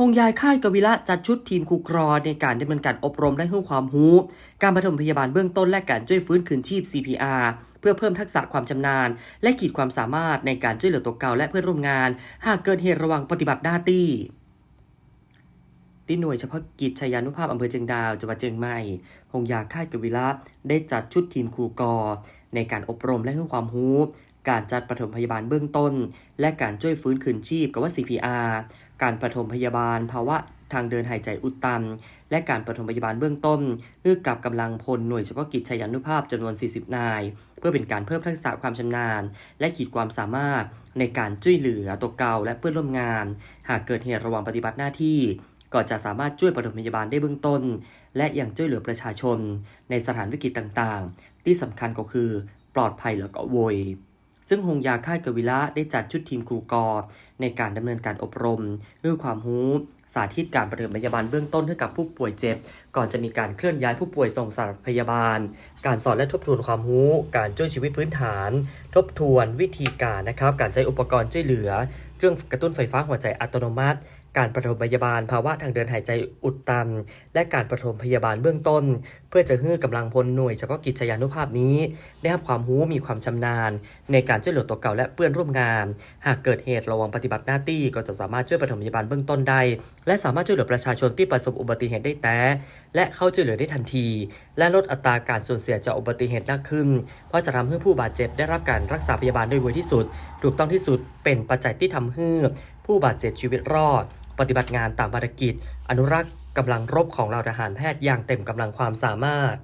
หงยายค่ายกวิละจัดชุดทีมครูกรอในการดำเนินการอบรมและให้ความรู้ การปฐมพยาบาลเบื้องต้นและการช่วยฟื้นคืนชีพ CPR เพื่อเพิ่มทักษะความชำนาญ และขีดความสามารถในการช่วยเหลือตัวเก่าและเพื่อนร่วมงาน หากเกิดเหตุระวังปฏิบัติหน้าที่ที่หน่วยเฉพาะกิจชยานุภาพอำเภอเชียงดาวจังหวัดเชียงใหม่หงยาค่ายกวิละได้จัดชุดทีมครูกอในการอบรมและให้ความรู้ การจัดปฐมพยาบาลเบื้องต้น และการช่วยฟื้นคืนชีพกับว่า CPR การปฐมพยาบาลภาวะทางเดินหายใจอุดตัน และการปฐมพยาบาลเบื้องต้นเพื่อกับกำลังพลหน่วยเฉพาะกิจชยานุภาพจำนวน 40 นาย เพื่อเป็นการเพิ่มทักษะความชำนาญ และขีดความสามารถในการช่วยเหลือตัวเก่าและเพื่อนร่วมงาน หากเกิดเหตุระหว่างปฏิบัติหน้าที่ก็จะสามารถช่วยปฐมพยาบาลได้เบื้องต้น และยังช่วยเหลือประชาชน ในสถานวิกฤตต่างๆ ที่สำคัญก็คือปลอดภัยแล้วก็โวย ซึ่งหงยาค่ายกวิละได้จัดชุดทีมครูกอในการดำเนินการอบรมเรื่องความรู้สาธิตการปฐมพยาบาลเบื้องต้นให้กับผู้ป่วยเจ็บ ก่อนจะมีการเคลื่อนย้ายผู้ป่วยส่งสารพยาบาล การสอนและทบทวนความรู้ การช่วยชีวิตพื้นฐาน ทบทวนวิธีการนะครับ การใช้อุปกรณ์ช่วยเหลือ เครื่องกระตุ้นไฟฟ้าหัวใจอัตโนมัติ การปฐมพยาบาลภาวะทางเดินหายใจอุดตัน และการปฐมพยาบาลเบื้องต้น เพื่อจะให้กำลังพลหน่วยเฉพาะกิจชยานุภาพนี้ ได้รับความรู้มีความชำนาญ ในการช่วยเหลือตัวเก่าและเพื่อนร่วมงาน หากเกิดเหตุระวังปฏิบัติหน้าที่ก็จะสามารถช่วยปฐมพยาบาลเบื้องต้นได้ และสามารถช่วยเหลือประชาชนที่ประสบอุบัติเหตุได้แต่ และเข้าช่วยเหลือได้ทันที และลดอัตราการสูญเสียจากอุบัติเหตุมากขึ้น เพราะจะทำให้ผู้บาดเจ็บได้รับการรักษาพยาบาลโดยไวที่สุด ถูกต้องที่สุดเป็นปัจจัยที่ทำให้ผู้บาดเจ็บชีวิตรอด ปฏิบัติงานตามภารกิจ อนุรักษ์กำลังรบของเราทหารแพทย์อย่างเต็มกำลังความสามารถ